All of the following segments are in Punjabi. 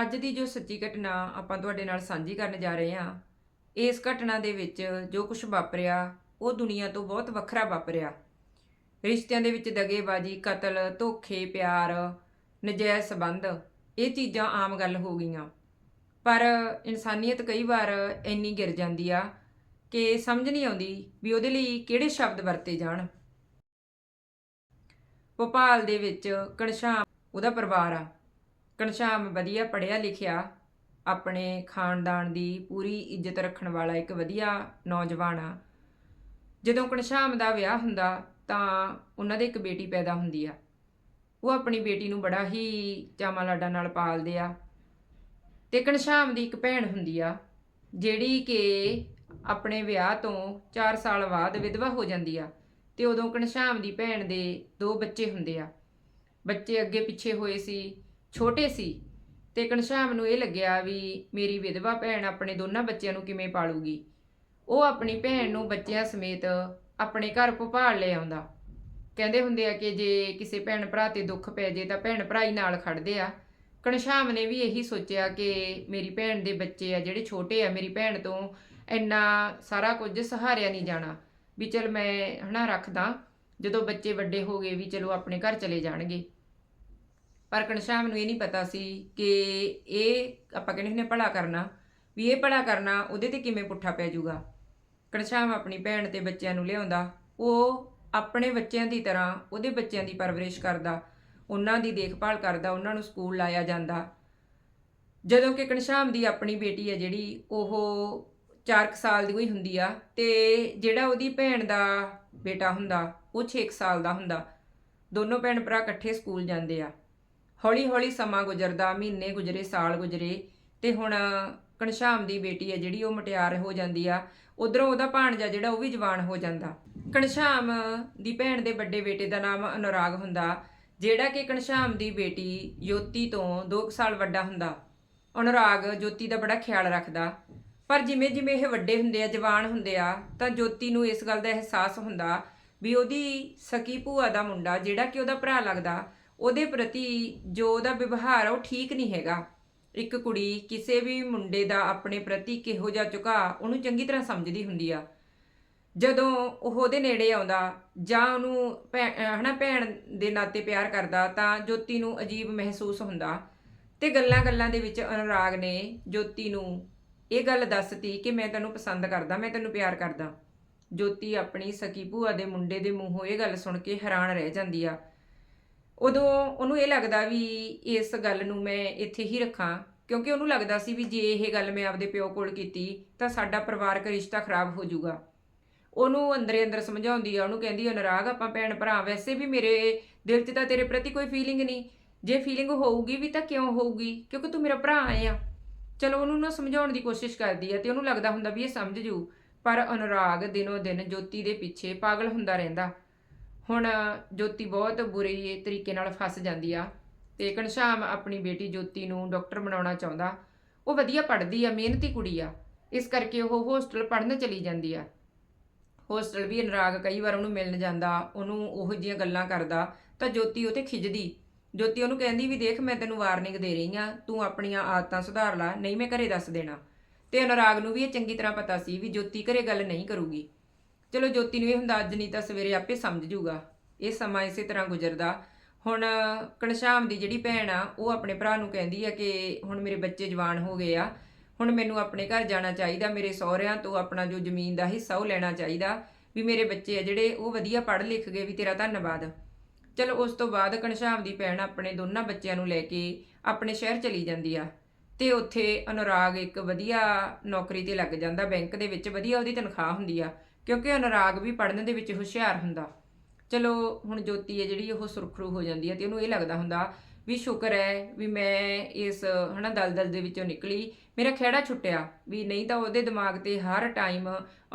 ਅੱਜ ਦੀ ਜੋ ਸੱਚੀ ਘਟਨਾ ਆਪਾਂ ਤੁਹਾਡੇ ਨਾਲ ਸਾਂਝੀ ਕਰਨ ਜਾ ਰਹੇ ਹਾਂ, ਇਸ ਘਟਨਾ ਦੇ ਵਿੱਚ ਜੋ ਕੁਝ ਵਾਪਰਿਆ, ਉਹ ਦੁਨੀਆ ਤੋਂ ਬਹੁਤ ਵੱਖਰਾ ਵਾਪਰਿਆ। ਰਿਸ਼ਤਿਆਂ ਦੇ ਵਿੱਚ ਦਗੇਬਾਜ਼ੀ, ਕਤਲ, ਧੋਖੇ, ਪਿਆਰ, ਨਜਾਇਜ਼ ਸਬੰਧ, ਇਹ ਚੀਜ਼ਾਂ ਆਮ ਗੱਲ ਹੋ ਗਈਆਂ। ਪਰ ਇਨਸਾਨੀਅਤ ਕਈ ਵਾਰ ਇੰਨੀ ਗਿਰ ਜਾਂਦੀ ਆ ਕਿ ਸਮਝ ਨਹੀਂ ਆਉਂਦੀ ਵੀ ਉਹਦੇ ਲਈ ਕਿਹੜੇ ਸ਼ਬਦ ਵਰਤੇ ਜਾਣ। ਭੋਪਾਲ ਦੇ ਵਿੱਚ ਕਣਸ਼ਾਮ ਉਹਦਾ ਪਰਿਵਾਰ ਆ। ਕਣਸ਼ਾਮ ਵਧੀਆ ਪੜ੍ਹਿਆ ਲਿਖਿਆ, ਆਪਣੇ ਖਾਨਦਾਨ ਦੀ ਪੂਰੀ ਇੱਜ਼ਤ ਰੱਖਣ ਵਾਲਾ ਇੱਕ ਵਧੀਆ ਨੌਜਵਾਨ ਆ। ਜਦੋਂ ਕਣਸ਼ਾਮ ਦਾ ਵਿਆਹ ਹੁੰਦਾ ਤਾਂ ਉਹਨਾਂ ਦੇ ਇੱਕ ਬੇਟੀ ਪੈਦਾ ਹੁੰਦੀ ਆ। ਉਹ ਆਪਣੀ ਬੇਟੀ ਨੂੰ ਬੜਾ ਹੀ ਚਾਵਾਂ ਲਾਡਾ ਨਾਲ ਪਾਲਦੇ ਆ ਤੇ ਕਣਸ਼ਾਮ ਦੀ ਇੱਕ ਭੈਣ ਹੁੰਦੀ ਆ, ਜਿਹੜੀ ਕਿ ਆਪਣੇ ਵਿਆਹ ਤੋਂ 4 ਸਾਲ ਬਾਅਦ ਵਿਧਵਾ ਹੋ ਜਾਂਦੀ ਆ ਤੇ ਉਦੋਂ ਕਣਸ਼ਾਮ ਦੀ ਭੈਣ ਦੇ ਦੋ ਬੱਚੇ ਹੁੰਦੇ ਆ। ਬੱਚੇ ਅੱਗੇ ਪਿੱਛੇ ਹੋਏ ਸੀ ਛੋਟੇ ਸੀ ਤੇ ਕਣਸ਼ਾਮ ਨੂੰ ਇਹ ਲੱਗਿਆ ਵੀ ਮੇਰੀ ਵਿਧਵਾ ਭੈਣ ਆਪਣੇ ਦੋਨਾਂ ਬੱਚਿਆਂ ਨੂੰ ਕਿਵੇਂ ਪਾਲੂਗੀ? ਉਹ ਆਪਣੀ ਭੈਣ ਨੂੰ ਬੱਚਿਆਂ ਸਮੇਤ ਆਪਣੇ ਘਰ ਭੋਪਾਲ ਲੈ ਆਉਂਦਾ। ਕਹਿੰਦੇ ਹੁੰਦੇ ਆ ਕਿ ਜੇ ਕਿਸੇ ਭੈਣ ਭਰਾ ਤੇ ਦੁੱਖ ਪੈ ਜੇ ਤਾਂ ਭੈਣ ਭਰਾ ਹੀ ਨਾਲ ਖੜਦੇ ਆ। ਕਣਸ਼ਾਮ ਨੇ ਵੀ ਇਹੀ ਸੋਚਿਆ ਕਿ ਮੇਰੀ ਭੈਣ ਦੇ ਬੱਚੇ ਆ, ਜਿਹੜੇ ਛੋਟੇ ਆ, ਮੇਰੀ ਭੈਣ ਤੋਂ ਇੰਨਾ ਸਾਰਾ ਕੁਝ ਸਹਾਰਿਆ ਨਹੀਂ ਜਾਣਾ ਵੀ ਚਲ ਮੈਂ ਹਨਾ ਰੱਖਦਾ ਜਦੋਂ ਬੱਚੇ ਵੱਡੇ ਹੋ ਗਏ ਵੀ ਚਲੋ ਆਪਣੇ ਘਰ ਚਲੇ ਜਾਣਗੇ। ਪਰ ਕਣਸ਼ਾਮ ਨੂੰ ਇਹ ਨਹੀਂ ਪਤਾ ਸੀ ਕਿ ਇਹ ਆਪਾਂ ਕਹਿੰਦੇ ਹੁੰਦੇ ਭਲਾ ਕਰਨਾ, ਵੀ ਇਹ ਭਲਾ ਕਰਨਾ ਉਹਦੇ ਤੇ ਕਿਵੇਂ ਪੁੱਠਾ ਪੈ ਜਾਊਗਾ। ਕਣਸ਼ਾਮ ਆਪਣੀ ਭੈਣ ਤੇ ਬੱਚਿਆਂ ਨੂੰ ਲਿਆਉਂਦਾ, ਉਹ ਆਪਣੇ ਬੱਚਿਆਂ ਦੀ ਤਰ੍ਹਾਂ ਉਹਦੇ ਬੱਚਿਆਂ ਦੀ ਪਰਵਰਿਸ਼ ਕਰਦਾ, ਉਹਨਾਂ ਦੀ ਦੇਖਭਾਲ ਕਰਦਾ, ਉਹਨਾਂ ਨੂੰ ਸਕੂਲ ਲਾਇਆ ਜਾਂਦਾ। ਜਦੋਂ ਕਿ ਕਣਸ਼ਾਮ ਦੀ ਆਪਣੀ ਬੇਟੀ ਹੈ ਜਿਹੜੀ, ਉਹ 4 ਸਾਲ ਦੀ ਹੋਈ ਹੁੰਦੀ ਆ ਤੇ ਜਿਹੜਾ ਉਹਦੀ ਭੈਣ ਦਾ ਬੇਟਾ ਹੁੰਦਾ, ਉਹ 6 ਸਾਲ ਦਾ ਹੁੰਦਾ। ਦੋਨੋਂ ਭੈਣ ਭਰਾ ਇਕੱਠੇ ਸਕੂਲ ਜਾਂਦੇ ਆ। ਹੌਲੀ ਹੌਲੀ ਸਮਾਂ ਗੁਜ਼ਰਦਾ, ਮਹੀਨੇ ਗੁਜ਼ਰੇ, ਸਾਲ ਗੁਜ਼ਰੇ ਤੇ ਹੁਣ ਕਣਸ਼ਾਮ ਦੀ ਬੇਟੀ ਹੈ ਜਿਹੜੀ ਉਹ ਮਟਿਆਰ ਹੋ ਜਾਂਦੀ ਆ। ਉਧਰੋਂ ਉਹਦਾ ਭਾਣਜਾ ਜਿਹੜਾ ਉਹ ਵੀ ਜਵਾਨ ਹੋ ਜਾਂਦਾ। ਕਣਸ਼ਾਮ ਦੀ ਭੈਣ ਦੇ ਵੱਡੇ ਬੇਟੇ ਦਾ ਨਾਮ ਅਨੁਰਾਗ ਹੁੰਦਾ, ਜਿਹੜਾ ਕਿ ਕਣਸ਼ਾਮ ਦੀ ਬੇਟੀ ਜੋਤੀ ਤੋਂ 2 ਸਾਲ ਵੱਡਾ ਹੁੰਦਾ। ਅਨੁਰਾਗ ਜੋਤੀ ਦਾ ਬੜਾ ਖਿਆਲ ਰੱਖਦਾ, ਪਰ ਜਿਵੇਂ ਜਿਵੇਂ ਇਹ ਵੱਡੇ ਹੁੰਦੇ ਆ, ਜਵਾਨ ਹੁੰਦੇ ਆ, ਤਾਂ ਜੋਤੀ ਨੂੰ ਇਸ ਗੱਲ ਦਾ ਅਹਿਸਾਸ ਹੁੰਦਾ ਵੀ ਉਹਦੀ ਸਕੀ ਭੂਆ ਦਾ ਮੁੰਡਾ, ਜਿਹੜਾ ਕਿ ਉਹਦਾ ਭਰਾ ਲੱਗਦਾ ਉਹਦੇ ਪ੍ਰਤੀ ਜੋ ਉਹਦਾ ਵਿਵਹਾਰ ਆ, ਉਹ ਠੀਕ ਨਹੀਂ ਹੈਗਾ। ਇੱਕ ਕੁੜੀ ਕਿਸੇ ਵੀ ਮੁੰਡੇ ਦਾ ਆਪਣੇ ਪ੍ਰਤੀ ਕਿਹੋ ਜਿਹਾ ਝੁਕਾ, ਉਹਨੂੰ ਚੰਗੀ ਤਰ੍ਹਾਂ ਸਮਝਦੀ ਹੁੰਦੀ ਆ। ਜਦੋਂ ਉਹ ਉਹਦੇ ਨੇੜੇ ਆਉਂਦਾ ਜਾਂ ਉਹਨੂੰ ਭੈ- ਅਹ ਹਨਾ ਭੈਣ ਦੇ ਨਾਤੇ ਪਿਆਰ ਕਰਦਾ, ਤਾਂ ਜੋਤੀ ਨੂੰ ਅਜੀਬ ਮਹਿਸੂਸ ਹੁੰਦਾ। ਤੇ ਗੱਲਾਂ-ਗੱਲਾਂ ਦੇ ਵਿੱਚ ਅਨੁਰਾਗ ਨੇ ਜੋਤੀ ਨੂੰ ਇਹ ਗੱਲ ਦੱਸਤੀ ਕਿ ਮੈਂ ਤੈਨੂੰ ਪਸੰਦ ਕਰਦਾ, ਮੈਂ ਤੈਨੂੰ ਪਿਆਰ ਕਰਦਾ। ਜੋਤੀ ਆਪਣੀ ਸਕੀ ਭੂਆ ਦੇ ਮੁੰਡੇ ਦੇ ਮੂੰਹੋਂ ਇਹ ਗੱਲ ਸੁਣ ਕੇ ਹੈਰਾਨ ਰਹਿ ਜਾਂਦੀ ਆ। ਉਦੋਂ ਉਹਨੂੰ ਇਹ ਲੱਗਦਾ ਵੀ ਇਸ ਗੱਲ ਨੂੰ ਮੈਂ ਇੱਥੇ ਹੀ ਰੱਖਾਂ, ਕਿਉਂਕਿ ਉਹਨੂੰ ਲੱਗਦਾ ਸੀ ਵੀ ਜੇ ਇਹ ਗੱਲ ਮੈਂ ਆਪਦੇ ਪਿਓ ਕੋਲ ਕੀਤੀ, ਤਾਂ ਸਾਡਾ ਪਰਿਵਾਰਕ ਰਿਸ਼ਤਾ ਖਰਾਬ ਹੋ ਜਾਊਗਾ। ਉਹਨੂੰ ਅੰਦਰੇ ਅੰਦਰ ਸਮਝਾਉਂਦੀ ਆ, ਉਹਨੂੰ ਕਹਿੰਦੀ ਅਨੁਰਾਗ, ਆਪਾਂ ਭੈਣ ਭਰਾ, ਵੈਸੇ ਵੀ ਮੇਰੇ ਦਿਲ 'ਚ ਤਾਂ ਤੇਰੇ ਪ੍ਰਤੀ ਕੋਈ ਫੀਲਿੰਗ ਨਹੀਂ। ਜੇ ਫੀਲਿੰਗ ਹੋਊਗੀ ਵੀ ਤਾਂ ਕਿਉਂ ਹੋਊਗੀ? ਕਿਉਂਕਿ ਤੂੰ ਮੇਰਾ ਭਰਾ ਆ। ਚਲੋ ਉਹਨੂੰ ਨਾ ਸਮਝਾਉਣ ਦੀ ਕੋਸ਼ਿਸ਼ ਕਰਦੀ ਆ ਤੇ ਉਹਨੂੰ ਲੱਗਦਾ ਹੁੰਦਾ ਵੀ ਇਹ ਸਮਝ ਜੂ, ਪਰ ਅਨੁਰਾਗ ਦਿਨੋ ਦਿਨ ਜੋਤੀ ਦੇ ਪਿੱਛੇ ਪਾਗਲ ਹੁੰਦਾ ਰਹਿੰਦਾ। ਹੁਣ ਜੋਤੀ ਬਹੁਤ ਬੁਰੇ ਤਰੀਕੇ ਨਾਲ ਫਸ ਜਾਂਦੀ ਆ ਤੇ ਘਨਸ਼ਾਮ ਆਪਣੀ ਬੇਟੀ ਜੋਤੀ ਨੂੰ ਡਾਕਟਰ ਬਣਾਉਣਾ ਚਾਹੁੰਦਾ, ਉਹ ਵਧੀਆ ਪੜ੍ਹਦੀ ਆ, ਮਿਹਨਤੀ ਕੁੜੀ ਆ, ਇਸ ਕਰਕੇ ਉਹ ਹੋਸਟਲ ਪੜ੍ਹਨ ਚਲੀ ਜਾਂਦੀ ਆ। ਹੋਸਟਲ ਵੀ ਅਨੁਰਾਗ ਕਈ ਵਾਰ ਉਹਨੂੰ ਮਿਲਣ ਜਾਂਦਾ, ਉਹਨੂੰ ਉਹੋ ਜਿਹੀਆਂ ਗੱਲਾਂ ਕਰਦਾ, ਤਾਂ ਜੋਤੀ ਉਹ ਤੇ ਖਿਜਦੀ ਜੋਤੀ ਉਹਨੂੰ ਕਹਿੰਦੀ ਵੀ ਦੇਖ ਮੈਂ ਤੈਨੂੰ ਵਾਰਨਿੰਗ ਦੇ ਰਹੀ ਆ, ਤੂੰ ਆਪਣੀਆਂ ਆਦਤਾਂ ਸੁਧਾਰ ਲੈ, ਨਹੀਂ ਮੈਂ ਘਰੇ ਦੱਸ ਦੇਣਾ। ਤੇ ਅਨੁਰਾਗ ਨੂੰ ਵੀ ਇਹ ਚੰਗੀ ਤਰ੍ਹਾਂ ਪਤਾ ਸੀ ਵੀ ਜੋਤੀ ਘਰੇ ਗੱਲ ਨਹੀਂ ਕਰੂਗੀ। ਚਲੋ ਜੋਤੀ ਨੂੰ ਇਹ ਹੁੰਦਾ ਅੱਜ ਨਹੀਂ ਤਾਂ ਸਵੇਰੇ ਆਪੇ ਸਮਝ ਜੂਗਾ। ਇਹ ਸਮਾਂ ਇਸੇ ਤਰ੍ਹਾਂ ਗੁਜ਼ਰਦਾ। ਹੁਣ ਕਣਸ਼ਾਮ ਦੀ ਜਿਹੜੀ ਭੈਣ ਆ, ਉਹ ਆਪਣੇ ਭਰਾ ਨੂੰ ਕਹਿੰਦੀ ਆ ਕਿ ਹੁਣ ਮੇਰੇ ਬੱਚੇ ਜਵਾਨ ਹੋ ਗਏ ਆ। ਹੁਣ ਮੈਨੂੰ ਆਪਣੇ ਘਰ ਜਾਣਾ ਚਾਹੀਦਾ, ਮੇਰੇ ਸਹੁਰਿਆਂ ਤੋਂ ਆਪਣਾ ਜੋ ਜ਼ਮੀਨ ਦਾ ਹਿੱਸਾ ਉਹ ਲੈਣਾ ਚਾਹੀਦਾ। ਵੀ ਮੇਰੇ ਬੱਚੇ ਆ ਜਿਹੜੇ, ਉਹ ਵਧੀਆ ਪੜ੍ਹ ਲਿਖ ਗਏ, ਵੀ ਤੇਰਾ ਧੰਨਵਾਦ। ਚਲੋ ਉਸ ਤੋਂ ਬਾਅਦ ਕਣਸ਼ਾਮ ਦੀ ਭੈਣ ਆਪਣੇ ਦੋਨਾਂ ਬੱਚਿਆਂ ਨੂੰ ਲੈ ਕੇ ਆਪਣੇ ਸ਼ਹਿਰ ਚਲੀ ਜਾਂਦੀ ਆ। ਤੇ ਉੱਥੇ ਅਨੁਰਾਗ ਇੱਕ ਵਧੀਆ ਨੌਕਰੀ ਤੇ ਲੱਗ ਜਾਂਦਾ, ਬੈਂਕ ਦੇ ਵਿੱਚ ਵਧੀਆ ਉਹਦੀ ਤਨਖਾਹ ਹੁੰਦੀ ਆ। ਕਿਉਂਕਿ ਅਨੁਰਾਗ ਵੀ ਪੜ੍ਹਨ ਦੇ ਵਿੱਚ ਹੁਸ਼ਿਆਰ ਹੁੰਦਾ। ਚਲੋ, ਹੁਣ ਜੋਤੀ ਹੈ ਜਿਹੜੀ, ਉਹ ਸੁਰਖਰੂ ਹੋ ਜਾਂਦੀ ਹੈ ਤੇ ਉਹਨੂੰ ਇਹ ਲੱਗਦਾ ਹੁੰਦਾ ਵੀ ਸ਼ੁਕਰ ਹੈ ਵੀ ਮੈਂ ਇਸ, ਹਨਾ, ਦਲਦਲ ਦੇ ਵਿੱਚੋਂ ਨਿਕਲੀ। ਮੇਰਾ ਖਿਹੜਾ ਛੁੱਟਿਆ। ਵੀ ਨਹੀਂ ਤਾਂ ਉਹਦੇ ਦਿਮਾਗ ਤੇ ਹਰ ਟਾਈਮ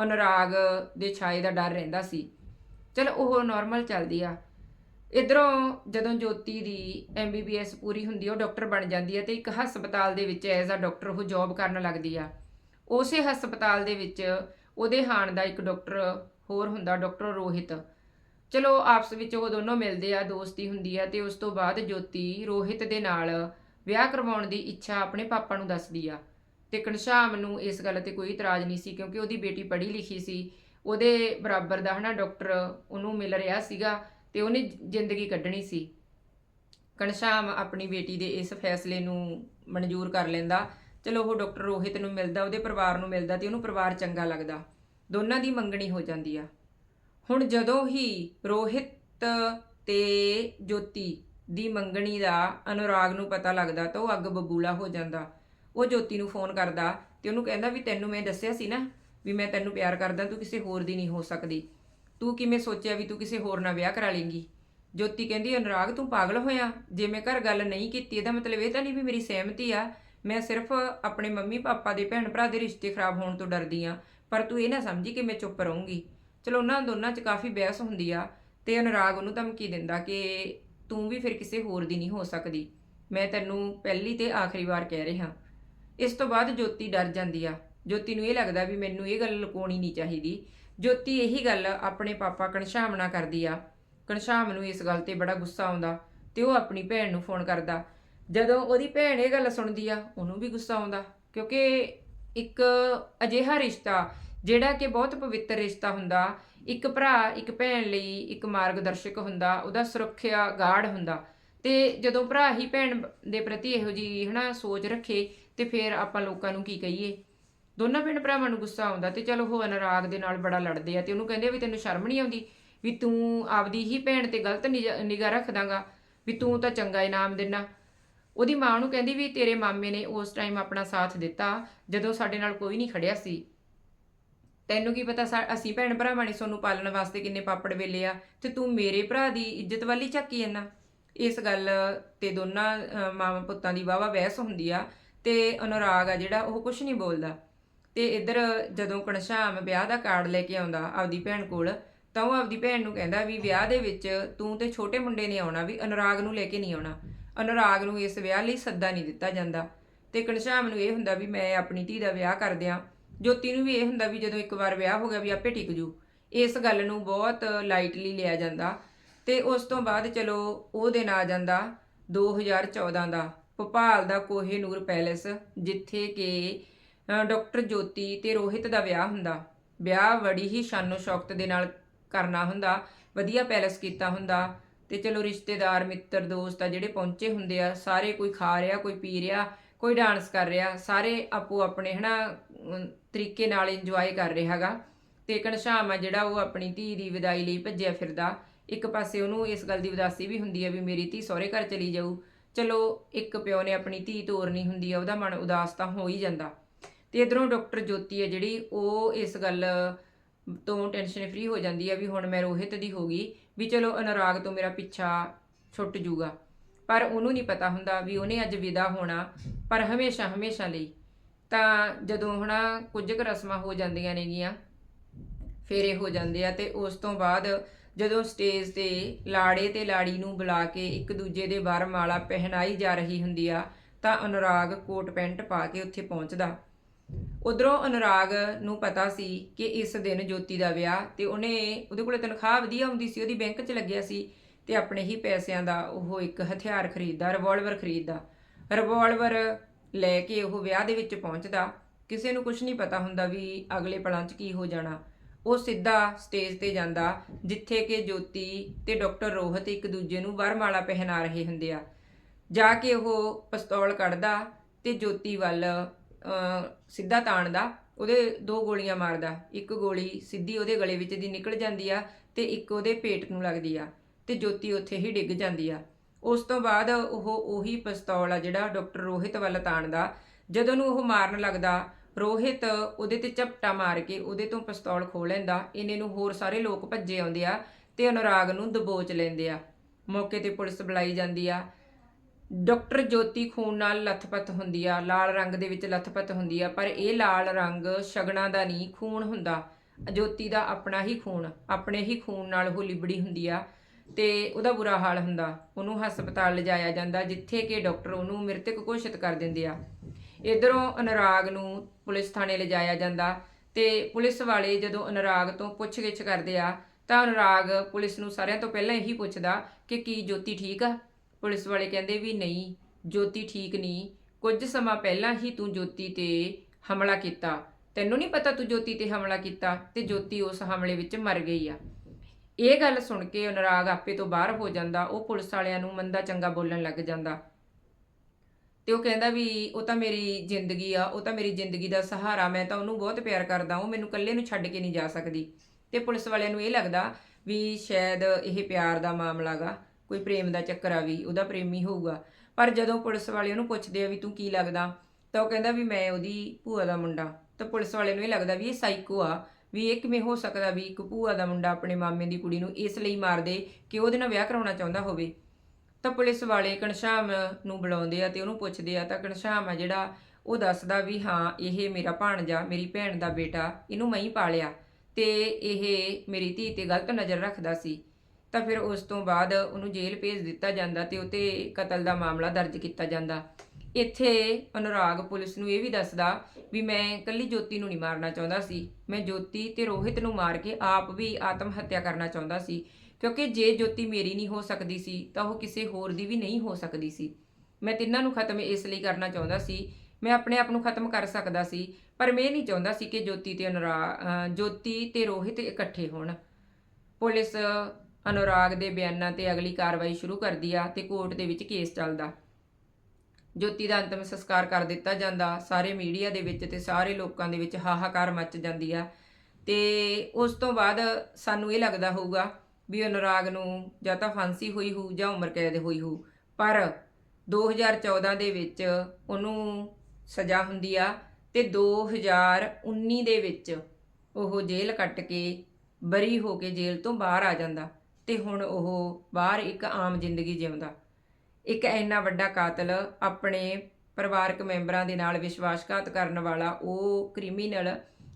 ਅਨੁਰਾਗ ਦੇ ਛਾਏ ਦਾ ਡਰ ਰਹਿੰਦਾ ਸੀ। ਚਲੋ, ਉਹ ਨਾਰਮਲ ਚੱਲਦੀ ਆ। ਇਧਰੋਂ ਜਦੋਂ ਜੋਤੀ ਦੀ ਐਮਬੀਬੀਐਸ ਪੂਰੀ ਹੁੰਦੀ ਉਹ ਡਾਕਟਰ ਬਣ ਜਾਂਦੀ ਹੈ ਤੇ ਇੱਕ ਹਸਪਤਾਲ ਦੇ ਵਿੱਚ ਐਜ਼ ਅ ਡਾਕਟਰ ਉਹ ਜੌਬ ਕਰਨ ਲੱਗਦੀ ਆ। ਉਸੇ ਹਸਪਤਾਲ ਦੇ ਵਿੱਚ ਉਹਦੇ ਹਾਣ ਦਾ ਇੱਕ ਡਾਕਟਰ, ਹੋਰ ਹੁੰਦਾ ਡਾਕਟਰ ਰੋਹਿਤ। ਚਲੋ, ਆਪਸ ਵਿੱਚ ਉਹ ਦੋਨੋਂ ਮਿਲਦੇ ਆ, ਦੋਸਤੀ ਹੁੰਦੀ ਆ ਤੇ ਉਸ ਤੋਂ ਬਾਅਦ ਜੋਤੀ ਰੋਹਿਤ ਦੇ ਨਾਲ ਵਿਆਹ ਕਰਵਾਉਣ ਦੀ ਇੱਛਾ ਆਪਣੇ ਪਾਪਾ ਨੂੰ ਦੱਸਦੀ ਆ। ਤੇ ਕਣਸ਼ਾਮ ਨੂੰ ਇਸ ਗੱਲ ਤੇ ਕੋਈ ਇਤਰਾਜ਼ ਨਹੀਂ ਸੀ ਕਿਉਂਕਿ ਉਹਦੀ ਬੇਟੀ ਪੜ੍ਹੀ ਲਿਖੀ ਸੀ। ਉਹਦੇ ਬਰਾਬਰ ਦਾ ਹਨਾ ਡਾਕਟਰ ਉਹਨੂੰ ਮਿਲ ਰਿਹਾ ਸੀਗਾ ਤੇ ਉਹਨੇ ਜ਼ਿੰਦਗੀ ਕੱਢਣੀ ਸੀ। ਕਣਸ਼ਾਮ ਆਪਣੀ ਬੇਟੀ ਦੇ ਇਸ ਫੈਸਲੇ ਨੂੰ ਮਨਜ਼ੂਰ ਕਰ ਲੈਂਦਾ ਚਲੋ ਉਹ ਡਾਕਟਰ ਰੋਹਿਤ ਨੂੰ ਮਿਲਦਾ, ਉਹਦੇ ਪਰਿਵਾਰ ਨੂੰ ਮਿਲਦਾ ਤੇ ਉਹਨੂੰ ਪਰਿਵਾਰ ਚੰਗਾ ਲੱਗਦਾ। ਦੋਨਾਂ ਦੀ ਮੰਗਣੀ ਹੋ ਜਾਂਦੀ ਆ। ਹੁਣ ਜਦੋਂ ਹੀ ਰੋਹਿਤ ਤੇ ਜੋਤੀ ਦੀ ਮੰਗਣੀ ਦਾ ਅਨੁਰਾਗ ਨੂੰ ਪਤਾ ਲੱਗਦਾ ਤਾਂ ਉਹ ਅੱਗ ਬਬੂਲਾ ਹੋ ਜਾਂਦਾ। ਉਹ ਜੋਤੀ ਨੂੰ ਫੋਨ ਕਰਦਾ ਤੇ ਉਹਨੂੰ ਕਹਿੰਦਾ ਵੀ ਤੈਨੂੰ ਮੈਂ ਦੱਸਿਆ ਸੀ ਨਾ ਵੀ ਮੈਂ ਤੈਨੂੰ ਪਿਆਰ ਕਰਦਾ, ਤੂੰ ਕਿਸੇ ਹੋਰ ਦੀ ਨਹੀਂ ਹੋ ਸਕਦੀ। ਤੂੰ ਕਿਵੇਂ ਸੋਚਿਆ ਵੀ ਤੂੰ ਕਿਸੇ ਹੋਰ ਨਾਲ ਵਿਆਹ ਕਰਾ ਲੇਂਗੀ? ਜੋਤੀ ਕਹਿੰਦੀ, ਅਨੁਰਾਗ, ਤੂੰ ਪਾਗਲ ਹੋਇਆ। ਜੇ ਮੈਂ ਘਰ ਗੱਲ ਨਹੀਂ ਕੀਤੀ, ਇਹਦਾ ਮਤਲਬ ਇਹ ਤਾਂ ਨਹੀਂ ਵੀ ਮੇਰੀ ਸਹਿਮਤੀ ਆ ਮੈਂ ਸਿਰਫ ਆਪਣੇ ਮੰਮੀ, ਪਾਪਾ ਦੇ ਭੈਣ ਭਰਾ ਦੇ ਰਿਸ਼ਤੇ ਖਰਾਬ ਹੋਣ ਤੋਂ ਡਰਦੀ ਆ, ਪਰ ਤੂੰ ਇਹ ਨਾ ਸਮਝੀ ਕਿ ਮੈਂ ਚੁੱਪ ਰਹੂੰਗੀ। ਚਲੋ, ਉਹਨਾਂ ਦੋਨਾਂ 'ਚ ਕਾਫੀ ਬਹਿਸ ਹੁੰਦੀ ਆ ਤੇ ਅਨੁਰਾਗ ਉਹਨੂੰ ਧਮਕੀ ਦਿੰਦਾ ਕਿ ਤੂੰ ਵੀ ਫਿਰ ਕਿਸੇ ਹੋਰ ਦੀ ਨਹੀਂ ਹੋ ਸਕਦੀ। ਮੈਂ ਤੈਨੂੰ ਪਹਿਲੀ ਤੇ ਆਖਰੀ ਵਾਰ ਕਹਿ ਰਿਹਾ। ਇਸ ਤੋਂ ਬਾਅਦ ਜੋਤੀ ਡਰ ਜਾਂਦੀ ਆ। ਜੋਤੀ ਨੂੰ ਇਹ ਲੱਗਦਾ ਵੀ ਮੈਨੂੰ ਇਹ ਗੱਲ ਲੁਕਾਉਣੀ ਨਹੀਂ ਚਾਹੀਦੀ। ਜੋਤੀ ਇਹੀ ਗੱਲ ਆਪਣੇ ਪਾਪਾ ਕਣਸ਼ਾਮ ਨਾਲ ਕਰਦੀ ਆ। ਕਣਸ਼ਾਮ ਨੂੰ ਇਸ ਗੱਲ ਤੇ ਬੜਾ ਗੁੱਸਾ ਆਉਂਦਾ ਤੇ ਉਹ ਆਪਣੀ ਭੈਣ ਨੂੰ ਫੋਨ ਕਰਦਾ ਜਦੋਂ ਉਹਦੀ ਭੈਣ ਇਹ ਗੱਲ ਸੁਣਦੀ ਆ, ਉਹਨੂੰ ਵੀ ਗੁੱਸਾ ਆਉਂਦਾ, ਕਿਉਂਕਿ ਇੱਕ ਅਜਿਹਾ ਰਿਸ਼ਤਾ ਜਿਹੜਾ ਕਿ ਬਹੁਤ ਪਵਿੱਤਰ ਰਿਸ਼ਤਾ ਹੁੰਦਾ, ਇੱਕ ਭਰਾ, ਇੱਕ ਭੈਣ ਲਈ ਇੱਕ ਮਾਰਗਦਰਸ਼ਕ ਹੁੰਦਾ, ਉਹਦਾ ਸੁਰੱਖਿਆ ਗਾਰਡ ਹੁੰਦਾ। ਤੇ ਜਦੋਂ ਭਰਾ ਹੀ ਭੈਣ ਦੇ ਪ੍ਰਤੀ ਇਹੋ ਜੀ ਹਨਾ ਸੋਚ ਰੱਖੇ, ਤੇ ਫਿਰ ਆਪਾਂ ਲੋਕਾਂ ਨੂੰ ਕੀ ਕਹੀਏ? ਦੋਨਾਂ ਭੈਣ ਭਰਾਵਾਂ ਨੂੰ ਗੁੱਸਾ ਆਉਂਦਾ ਤੇ ਚਲੋ ਉਹ ਅਨੁਰਾਗ ਦੇ ਨਾਲ ਬੜਾ ਲੜਦੇ ਆ ਤੇ ਉਹਨੂੰ ਕਹਿੰਦੇ ਵੀ ਤੈਨੂੰ ਸ਼ਰਮ ਨਹੀਂ ਆਉਂਦੀ ਵੀ ਤੂੰ ਆਪਦੀ ਹੀ ਭੈਣ ਤੇ ਗਲਤ ਨਿਗਾਹ ਰੱਖਦਾਗਾ, ਵੀ ਤੂੰ ਤਾਂ ਚੰਗਾ ਇਨਾਮ ਦਿੰਨਾ। ਉਹਦੀ ਮਾਂ ਨੂੰ ਕਹਿੰਦੀ ਵੀ ਤੇਰੇ ਮਾਮੇ ਨੇ ਉਸ ਟਾਈਮ ਆਪਣਾ ਸਾਥ ਦਿੱਤਾ ਜਦੋਂ ਸਾਡੇ ਨਾਲ ਕੋਈ ਨਹੀਂ ਖੜਿਆ ਸੀ। ਤੈਨੂੰ ਕੀ ਪਤਾ ਅਸੀਂ ਭੈਣ ਭਰਾਵਾਂ ਨੇ ਸੋਨੂੰ ਪਾਲਣ ਵਾਸਤੇ ਕਿੰਨੇ ਪਾਪੜ ਵੇਲੇ ਆ ਤੇ ਤੂੰ ਮੇਰੇ ਭਰਾ ਦੀ ਇੱਜ਼ਤ ਵਾਲੀ ਝਾਕੀ ਜਾਂਦਾ। ਇਸ ਗੱਲ ਤੇ ਦੋਨਾਂ ਅ, ਪੁੱਤਾਂ ਦੀ ਵਾਵਾ ਬਹਿਸ ਹੁੰਦੀ ਆ ਤੇ ਅਨੁਰਾਗ ਆ ਜਿਹੜਾ ਉਹ ਕੁਝ ਨਹੀਂ ਬੋਲਦਾ। ਤੇ ਇੱਧਰ ਜਦੋਂ ਕਣਸ਼ਾਮ ਵਿਆਹ ਦਾ ਕਾਰਡ ਲੈ ਕੇ ਆਉਂਦਾ ਆਪਦੀ ਭੈਣ ਕੋਲ ਤਾਂ ਉਹ ਆਪਦੀ ਭੈਣ ਨੂੰ ਕਹਿੰਦਾ ਵੀ ਵਿਆਹ ਦੇ ਵਿੱਚ ਤੂੰ ਤੇ ਛੋਟੇ ਮੁੰਡੇ ਨੇ ਆਉਣਾ ਵੀ ਅਨੁਰਾਗ ਨੂੰ ਲੈ ਕੇ ਨਹੀਂ ਆਉਣਾ। ਅਨੁਰਾਗ ਨੂੰ ਇਸ ਵਿਆਹ ਲਈ ਸੱਦਾ ਨਹੀਂ ਦਿੱਤਾ ਜਾਂਦਾ। ਤੇ ਕਣਸ਼ਾਮ ਨੂੰ ਇਹ ਹੁੰਦਾ ਵੀ ਮੈਂ ਆਪਣੀ ਧੀ ਦਾ ਵਿਆਹ ਕਰ ਦਿਆਂ। ਜੋਤੀ ਨੂੰ ਵੀ ਇਹ ਹੁੰਦਾ ਵੀ ਜਦੋਂ ਇੱਕ ਵਾਰ ਵਿਆਹ ਹੋ ਗਿਆ ਵੀ ਆਪੇ ਟਿਕ ਜੂ। ਇਸ ਗੱਲ ਨੂੰ ਬਹੁਤ ਲਾਈਟਲੀ ਲਿਆ ਜਾਂਦਾ। ਤੇ ਉਸ ਤੋਂ ਬਾਅਦ ਚਲੋ ਉਹ ਦਿਨ ਆ ਜਾਂਦਾ 2014 ਦਾ। ਭੋਪਾਲ ਦਾ ਕੋਹੇ ਨੂਰ ਪੈਲੇਸ, ਜਿੱਥੇ ਕਿ ਡਾਕਟਰ ਜੋਤੀ ਤੇ ਰੋਹਿਤ ਦਾ ਵਿਆਹ ਹੁੰਦਾ। ਵਿਆਹ ਬੜੀ ਹੀ ਸ਼ਾਨੋ ਸ਼ੌਕਤ ਦੇ ਨਾਲ ਕਰਨਾ ਹੁੰਦਾ, ਵਧੀਆ ਪੈਲੇਸ ਕੀਤਾ ਹੁੰਦਾ। ਤੇ ਚਲੋ ਰਿਸ਼ਤੇਦਾਰ ਮਿੱਤਰ ਦੋਸਤ ਆ ਜਿਹੜੇ ਪਹੁੰਚੇ ਹੁੰਦੇ ਆ ਸਾਰੇ ਕੋਈ ਖਾ ਰਿਹਾ ਕੋਈ ਪੀ ਰਿਹਾ ਕੋਈ ਡਾਂਸ ਕਰ ਰਿਹਾ ਸਾਰੇ ਆਪੋ ਆਪਣੇ ਹਨਾ ਅਮ, ਤਰੀਕੇ ਨਾਲ ਇੰਜੋਏ ਕਰ ਰਿਹਾ ਹੈਗਾ। ਤੇ ਕਣਸ਼ਾਮ ਆ ਜਿਹੜਾ ਉਹ ਆਪਣੀ ਧੀ ਦੀ ਵਿਦਾਈ ਲਈ ਭੱਜਿਆ ਫਿਰਦਾ। ਇੱਕ ਪਾਸੇ ਉਹਨੂੰ ਇਸ ਗੱਲ ਦੀ ਉਦਾਸੀ ਵੀ ਹੁੰਦੀ ਹੈ ਵੀ ਮੇਰੀ ਧੀ ਸਹੁਰੇ ਘਰ ਚਲੀ ਜਾਊ। ਚਲੋ ਇੱਕ ਪਿਓ ਨੇ ਆਪਣੀ ਧੀ ਤੋਰਨੀ ਹੁੰਦੀ ਆ ਉਹਦਾ ਮਨ ਉਦਾਸ ਤਾਂ ਹੋ ਹੀ ਜਾਂਦਾ। ਤੇ ਇਧਰੋਂ ਡਾਕਟਰ ਜੋਤੀ ਹੈ ਜਿਹੜੀ ਉਹ ਇਸ ਗੱਲ ਤੋਂ ਟੈਨਸ਼ਨ ਫ੍ਰੀ ਹੋ ਜਾਂਦੀ ਆ ਵੀ ਹੁਣ ਮੈਂ ਰੋਹਿਤ ਦੀ ਹੋ ਗਈ, ਵੀ ਚਲੋ ਅਨੁਰਾਗ ਤੋਂ ਮੇਰਾ ਪਿੱਛਾ ਛੁੱਟ ਜੂਗਾ। ਪਰ ਉਹਨੂੰ ਨਹੀਂ ਪਤਾ ਹੁੰਦਾ ਵੀ ਉਹਨੇ ਅੱਜ ਵਿਦਾ ਹੋਣਾ, ਪਰ ਹਮੇਸ਼ਾ ਹਮੇਸ਼ਾ ਲਈ। ਤਾਂ ਜਦੋਂ ਹਨਾ ਕੁਝ ਕੁ ਰਸਮਾਂ ਹੋ ਜਾਂਦੀਆਂ ਨੇਗੀਆਂ, ਫੇਰੇ ਹੋ ਜਾਂਦੇ ਆ ਤੇ ਉਸ ਤੋਂ ਬਾਅਦ ਜਦੋਂ ਸਟੇਜ ਤੇ ਲਾੜੇ ਤੇ ਲਾੜੀ ਨੂੰ ਬੁਲਾ ਕੇ ਇੱਕ ਦੂਜੇ ਦੇ ਵਰ ਮਾਲਾ ਪਹਿਨਾਈ ਜਾ ਰਹੀ ਹੁੰਦੀ ਆ, ਤਾਂ ਅਨੁਰਾਗ ਕੋਟ ਪੈਂਟ ਪਾ ਕੇ ਉੱਥੇ ਪਹੁੰਚਦਾ। ਉਧਰੋਂ ਅਨੁਰਾਗ ਨੂੰ ਪਤਾ ਸੀ ਕਿ ਇਸ ਦਿਨ ਜੋਤੀ ਦਾ ਵਿਆਹ ਤੇ ਉਹਨੇ ਉਹਦੇ ਕੋਲੇ ਤਨਖਾਹ ਵਧੀਆ ਹੁੰਦੀ ਸੀ, ਉਹਦੀ ਬੈਂਕ 'ਚ ਲੱਗਿਆ ਸੀ ਤੇ ਆਪਣੇ ਹੀ ਪੈਸਿਆਂ ਦਾ ਉਹ ਇੱਕ ਹਥਿਆਰ ਖਰੀਦਦਾ ਰਿਵਾਲਵਰ ਖਰੀਦਦਾ। ਰਿਵਾਲਵਰ ਲੈ ਕੇ ਉਹ ਵਿਆਹ ਦੇ ਵਿੱਚ ਪਹੁੰਚਦਾ। ਕਿਸੇ ਨੂੰ ਕੁਝ ਨਹੀਂ ਪਤਾ ਹੁੰਦਾ ਵੀ ਅਗਲੇ ਪਲਾਂ 'ਚ ਕੀ ਹੋ ਜਾਣਾ। ਉਹ ਸਿੱਧਾ ਸਟੇਜ ਤੇ ਜਾਂਦਾ, ਜਿੱਥੇ ਕਿ ਜੋਤੀ ਤੇ ਡਾਕਟਰ ਰੋਹਤ ਇੱਕ ਦੂਜੇ ਨੂੰ ਵਰਮਾਲਾ ਪਹਿਨਾ ਰਹੇ ਹੁੰਦੇ ਆ। ਜਾ ਕੇ ਉਹ ਪਿਸਤੌਲ ਕੱਢਦਾ ਤੇ ਜੋਤੀ ਵੱਲ ਅਹ, ਸਿੱਧਾ ਤਾਣਦਾ ਉਹਦੇ ਦੋ ਗੋਲੀਆਂ ਮਾਰਦਾ। ਇੱਕ ਗੋਲੀ ਸਿੱਧੀ ਉਹਦੇ ਗਲੇ ਵਿੱਚ ਦੀ ਨਿਕਲ ਜਾਂਦੀ ਆ ਤੇ ਇੱਕ ਉਹਦੇ ਪੇਟ ਨੂੰ ਲੱਗਦੀ ਆ ਤੇ ਜੋਤੀ ਉੱਥੇ ਹੀ ਡਿੱਗ ਜਾਂਦੀ ਆ। ਉਸ ਤੋਂ ਬਾਅਦ ਉਹ ਉਹੀ ਪਿਸਤੌਲ ਆ ਜਿਹੜਾ ਡਾਕਟਰ ਰੋਹਿਤ ਵੱਲ ਤਾਣਦਾ। ਜਦੋਂ ਨੂੰ ਉਹ ਮਾਰਨ ਲੱਗਦਾ ਰੋਹਿਤ ਉਹਦੇ ਤੇ ਝਪਟਾ ਮਾਰ ਕੇ ਉਹਦੇ ਤੋਂ ਪਿਸਤੌਲ ਖੋਹ ਲੈਂਦਾ। ਇਹਨੇ ਨੂੰ ਹੋਰ ਸਾਰੇ ਲੋਕ ਭੱਜੇ ਆਉਂਦੇ ਆ ਤੇ ਅਨੁਰਾਗ ਨੂੰ ਦਬੋਚ ਲੈਂਦੇ ਆ। ਮੌਕੇ ਤੇ ਪੁਲਿਸ ਬੁਲਾਈ ਜਾਂਦੀ ਆ। ਡਾਕਟਰ ਜੋਤੀ ਖੂਨ ਨਾਲ ਲੱਥਪੱਥ ਹੁੰਦੀ ਆ, ਲਾਲ ਰੰਗ ਦੇ ਵਿੱਚ ਲੱਥਪੱਥ ਹੁੰਦੀ ਆ, ਪਰ ਇਹ ਲਾਲ ਰੰਗ ਸ਼ਗਨਾਂ ਦਾ ਨਹੀਂ, ਖੂਨ ਹੁੰਦਾ। ਜੋਤੀ ਦਾ ਆਪਣਾ ਹੀ ਖੂਨ, ਆਪਣੇ ਹੀ ਖੂਨ ਨਾਲ ਉਹ ਲਿਬੜੀ ਹੁੰਦੀ ਆ ਤੇ ਉਹਦਾ ਬੁਰਾ ਹਾਲ ਹੁੰਦਾ। ਉਹਨੂੰ ਹਸਪਤਾਲ ਲਿਜਾਇਆ ਜਾਂਦਾ, ਜਿੱਥੇ ਕਿ ਡਾਕਟਰ ਉਹਨੂੰ ਮ੍ਰਿਤਕ ਘੋਸ਼ਿਤ ਕਰ ਦਿੰਦੇ ਆ। ਇਧਰੋਂ ਅਨੁਰਾਗ ਨੂੰ ਪੁਲਿਸ ਥਾਣੇ ਲਿਜਾਇਆ ਜਾਂਦਾ ਤੇ ਪੁਲਿਸ ਵਾਲੇ ਜਦੋਂ ਅਨੁਰਾਗ ਤੋਂ ਪੁੱਛਗਿੱਛ ਕਰਦੇ ਆ, ਤਾਂ ਅਨੁਰਾਗ ਪੁਲਿਸ ਨੂੰ ਸਾਰਿਆਂ ਤੋਂ ਪਹਿਲਾਂ ਇਹੀ ਪੁੱਛਦਾ ਕਿ ਕੀ ਜੋਤੀ ਠੀਕ ਆ? ਪੁਲਿਸ ਵਾਲੇ ਕਹਿੰਦੇ ਵੀ ਨਹੀਂ, ਜੋਤੀ ਠੀਕ ਨਹੀਂ, ਕੁਝ ਸਮਾਂ ਪਹਿਲਾਂ ਹੀ ਤੂੰ ਜੋਤੀ ਤੇ ਹਮਲਾ ਕੀਤਾ। ਤੈਨੂੰ ਨਹੀਂ ਪਤਾ ਤੂੰ ਜੋਤੀ ਤੇ ਹਮਲਾ ਕੀਤਾ ਤੇ ਜੋਤੀ ਉਸ ਹਮਲੇ ਵਿੱਚ ਮਰ ਗਈ ਆ। ਇਹ ਗੱਲ ਸੁਣ ਕੇ ਅਨੁਰਾਗ ਆਪੇ ਤੋਂ ਬਾਹਰ ਹੋ ਜਾਂਦਾ, ਉਹ ਪੁਲਿਸ ਵਾਲਿਆਂ ਨੂੰ ਮੰਦਾ ਚੰਗਾ ਬੋਲਣ ਲੱਗ ਜਾਂਦਾ। ਤੇ ਉਹ ਕਹਿੰਦਾ ਵੀ ਉਹ ਤਾਂ ਮੇਰੀ ਜ਼ਿੰਦਗੀ ਆ, ਉਹ ਤਾਂ ਮੇਰੀ ਜ਼ਿੰਦਗੀ ਦਾ ਸਹਾਰਾ, ਮੈਂ ਤਾਂ ਉਹਨੂੰ ਬਹੁਤ ਪਿਆਰ ਕਰਦਾ, ਉਹ ਮੈਨੂੰ ਇਕੱਲੇ ਨੂੰ ਛੱਡ ਕੇ ਨਹੀਂ ਜਾ ਸਕਦੀ। ਤੇ ਪੁਲਿਸ ਵਾਲਿਆਂ ਨੂੰ ਇਹ ਲੱਗਦਾ ਵੀ ਸ਼ਾਇਦ ਇਹ ਪਿਆਰ ਦਾ ਮਾਮਲਾ ਗਾ। ਕੋਈ ਪ੍ਰੇਮ ਦਾ ਚੱਕਰ ਆ ਵੀ, ਉਹਦਾ ਪ੍ਰੇਮੀ ਹੋਊਗਾ। ਪਰ ਜਦੋਂ ਪੁਲਿਸ ਵਾਲੇ ਉਹਨੂੰ ਪੁੱਛਦੇ ਆ ਵੀ ਤੂੰ ਕੀ ਲੱਗਦਾ, ਤਾਂ ਉਹ ਕਹਿੰਦਾ ਵੀ ਮੈਂ ਉਹਦੀ ਭੂਆ ਦਾ ਮੁੰਡਾ। ਤਾਂ ਪੁਲਿਸ ਵਾਲੇ ਨੂੰ ਇਹ ਲੱਗਦਾ ਵੀ ਇਹ ਸਾਈਕੋ ਆ, ਵੀ ਇਹ ਕਿਵੇਂ ਹੋ ਸਕਦਾ ਵੀ ਇੱਕ ਭੂਆ ਦਾ ਮੁੰਡਾ ਆਪਣੇ ਮਾਮੇ ਦੀ ਕੁੜੀ ਨੂੰ ਇਸ ਲਈ ਮਾਰ ਦੇ ਕਿ ਉਹਦੇ ਨਾਲ ਵਿਆਹ ਕਰਾਉਣਾ ਚਾਹੁੰਦਾ ਹੋਵੇ। ਤਾਂ ਪੁਲਿਸ ਵਾਲੇ ਕਣਸ਼ਾਮ ਨੂੰ ਬੁਲਾਉਂਦੇ ਆ ਤੇ ਉਹਨੂੰ ਪੁੱਛਦੇ ਆ, ਤਾਂ ਕਣਸ਼ਾਮ ਆ ਜਿਹੜਾ ਉਹ ਦੱਸਦਾ ਵੀ ਹਾਂ, ਇਹ ਮੇਰਾ ਭਾਣਜਾ, ਮੇਰੀ ਭੈਣ ਦਾ ਬੇਟਾ, ਇਹਨੂੰ ਮੈਂ ਹੀ ਪਾਲਿਆ। ਤੇ ਇਹ ਮੇਰੀ ਧੀ ਤੇ ਗਲਤ ਨਜ਼ਰ ਰੱਖਦਾ ਸੀ। ਤਾਂ ਫਿਰ ਉਸ ਤੋਂ ਬਾਅਦ ਉਹਨੂੰ ਜੇਲ੍ਹ ਭੇਜ ਦਿੱਤਾ ਜਾਂਦਾ ਤੇ ਉਤੇ ਕਤਲ ਦਾ ਮਾਮਲਾ ਦਰਜ ਕੀਤਾ ਜਾਂਦਾ। ਇੱਥੇ ਅਨੁਰਾਗ ਪੁਲਿਸ ਨੂੰ ਇਹ ਵੀ ਦੱਸਦਾ ਵੀ ਮੈਂ ਕੱਲੀ ਜੋਤੀ ਨੂੰ ਨਹੀਂ ਮਾਰਨਾ ਚਾਹੁੰਦਾ ਸੀ। ਮੈਂ ਜੋਤੀ ਤੇ ਰੋਹਿਤ ਨੂੰ ਮਾਰ ਕੇ ਆਪ ਵੀ ਆਤਮ ਹੱਤਿਆ ਕਰਨਾ ਚਾਹੁੰਦਾ ਸੀ। ਕਿਉਂਕਿ ਜੇ ਜੋਤੀ ਮੇਰੀ ਨਹੀਂ ਹੋ ਸਕਦੀ ਸੀ, ਤਾਂ ਉਹ ਕਿਸੇ ਹੋਰ ਦੀ ਵੀ ਨਹੀਂ ਹੋ ਸਕਦੀ ਸੀ। ਮੈਂ ਤਿੰਨਾਂ ਨੂੰ ਖਤਮ ਇਸ ਲਈ ਕਰਨਾ ਚਾਹੁੰਦਾ ਸੀ। ਮੈਂ ਆਪਣੇ ਆਪ ਨੂੰ ਖਤਮ ਕਰ ਸਕਦਾ ਸੀ, ਪਰ ਮੈਂ ਨਹੀਂ ਚਾਹੁੰਦਾ ਸੀ ਕਿ ਜੋਤੀ ਤੇ ਅਨੁਰਾਗ ਜੋਤੀ ਤੇ ਰੋਹਿਤ ਇਕੱਠੇ ਹੋਣ। ਪੁਲਿਸ ਅਨੁਰਾਗ ਦੇ ਬਿਆਨਾਂ ਤੇ ਅਗਲੀ ਕਾਰਵਾਈ ਸ਼ੁਰੂ ਕਰਦੀ ਆ ਤੇ ਕੋਰਟ ਦੇ ਵਿੱਚ ਕੇਸ ਚੱਲਦਾ। ਜੋਤੀ ਦਾ ਅੰਤਮ ਸੰਸਕਾਰ ਕਰ ਦਿੱਤਾ ਜਾਂਦਾ। ਸਾਰੇ ਮੀਡੀਆ ਦੇ ਵਿੱਚ ਤੇ ਸਾਰੇ ਲੋਕਾਂ ਦੇ ਵਿੱਚ ਹਾਹਾਕਾਰ ਮੱਚ ਜਾਂਦੀ ਆ। ਤੇ ਉਸ ਤੋਂ ਬਾਅਦ ਸਾਨੂੰ ਇਹ ਲੱਗਦਾ ਹੋਊਗਾ ਵੀ ਅਨੁਰਾਗ ਨੂੰ ਜਾਂ ਤਾਂ ਫਾਂਸੀ ਹੋਈ ਹੋਊ ਜਾਂ ਉਮਰ ਕੈਦ ਹੋਈ ਹੋਊ। ਪਰ 2014 ਦੇ ਵਿੱਚ ਉਹਨੂੰ ਸਜ਼ਾ ਹੁੰਦੀ ਆ ਤੇ 2019 ਦੇ ਵਿੱਚ ਉਹ ਜੇਲ੍ਹ ਕੱਟ ਕੇ ਬਰੀ ਹੋ ਕੇ ਜੇਲ੍ਹ ਤੋਂ ਬਾਹਰ ਆ ਜਾਂਦਾ। ਤੇ ਹੁਣ ਉਹ ਬਾਹਰ ਇੱਕ ਆਮ ਜ਼ਿੰਦਗੀ ਜਿਉਂਦਾ। ਇੱਕ ਇੰਨਾ ਵੱਡਾ ਕਾਤਲ ਆਪਣੇ ਪਰਿਵਾਰਕ ਮੈਂਬਰਾਂ ਦੇ ਨਾਲ ਵਿਸ਼ਵਾਸਘਾਤ ਕਰਨ ਵਾਲਾ ਉਹ ਕ੍ਰਿਮੀਨਲ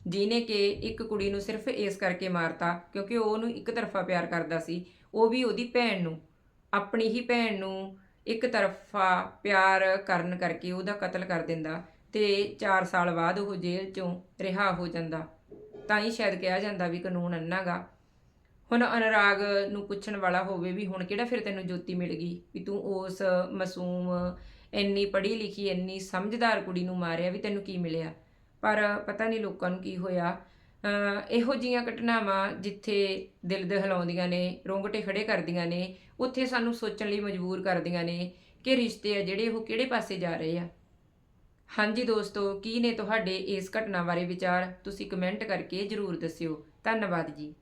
ਜਿਨੇ ਕਿ ਇੱਕ ਕੁੜੀ ਨੂੰ ਸਿਰਫ ਇਸ ਕਰਕੇ ਮਾਰਤਾ ਕਿਉਂਕਿ ਉਹ ਉਹਨੂੰ ਇੱਕ ਤਰਫਾ ਪਿਆਰ ਕਰਦਾ ਸੀ। ਉਹ ਵੀ ਉਹਦੀ ਭੈਣ ਨੂੰ, ਆਪਣੀ ਹੀ ਭੈਣ ਨੂੰ ਇੱਕ ਤਰਫਾ ਪਿਆਰ ਕਰਨ ਕਰਕੇ ਉਹਦਾ ਕਤਲ ਕਰ ਦਿੰਦਾ ਤੇ 4 ਸਾਲ ਬਾਅਦ ਉਹ ਜੇਲ੍ਹ ਚੋਂ ਰਿਹਾ ਹੋ ਜਾਂਦਾ। ਤਾਂ ਹੀ ਸ਼ਾਇਦ ਕਿਹਾ ਜਾਂਦਾ ਵੀ ਕਾਨੂੰਨ ਅੰਨਾਗਾ ਹੁਣ ਅਨੁਰਾਗ ਨੂੰ ਪੁੱਛਣ ਵਾਲਾ ਹੋਵੇ ਵੀ ਹੁਣ ਕਿਹੜਾ ਫਿਰ ਤੈਨੂੰ ਜੋਤੀ ਮਿਲ ਗਈ? ਵੀ ਤੂੰ ਉਸ ਮਾਸੂਮ, ਇੰਨੀ ਪੜ੍ਹੀ ਲਿਖੀ, ਇੰਨੀ ਸਮਝਦਾਰ ਕੁੜੀ ਨੂੰ ਮਾਰਿਆ ਵੀ ਤੈਨੂੰ ਕੀ ਮਿਲਿਆ? ਪਰ ਪਤਾ ਨਹੀਂ ਲੋਕਾਂ ਨੂੰ ਕੀ ਹੋਇਆ। ਇਹੋ ਜੀਆਂ ਘਟਨਾਵਾਂ ਜਿੱਥੇ ਦਿਲ ਦਹਿਲਾਉਂਦੀਆਂ ਨੇ, ਰੋਂਗਟੇ ਖੜੇ ਕਰਦੀਆਂ ਨੇ, ਉੱਥੇ ਸਾਨੂੰ ਸੋਚਣ ਲਈ ਮਜਬੂਰ ਕਰਦੀਆਂ ਨੇ ਕਿ ਰਿਸ਼ਤੇ ਆ ਜਿਹੜੇ ਉਹ ਕਿਹੜੇ ਪਾਸੇ ਜਾ ਰਹੇ ਆ। ਹਾਂਜੀ ਦੋਸਤੋ, ਕੀ ਨੇ ਤੁਹਾਡੇ ਇਸ ਘਟਨਾ ਬਾਰੇ ਵਿਚਾਰ? ਤੁਸੀਂ ਕਮੈਂਟ ਕਰਕੇ ਜਰੂਰ ਦੱਸਿਓ। ਧੰਨਵਾਦ ਜੀ।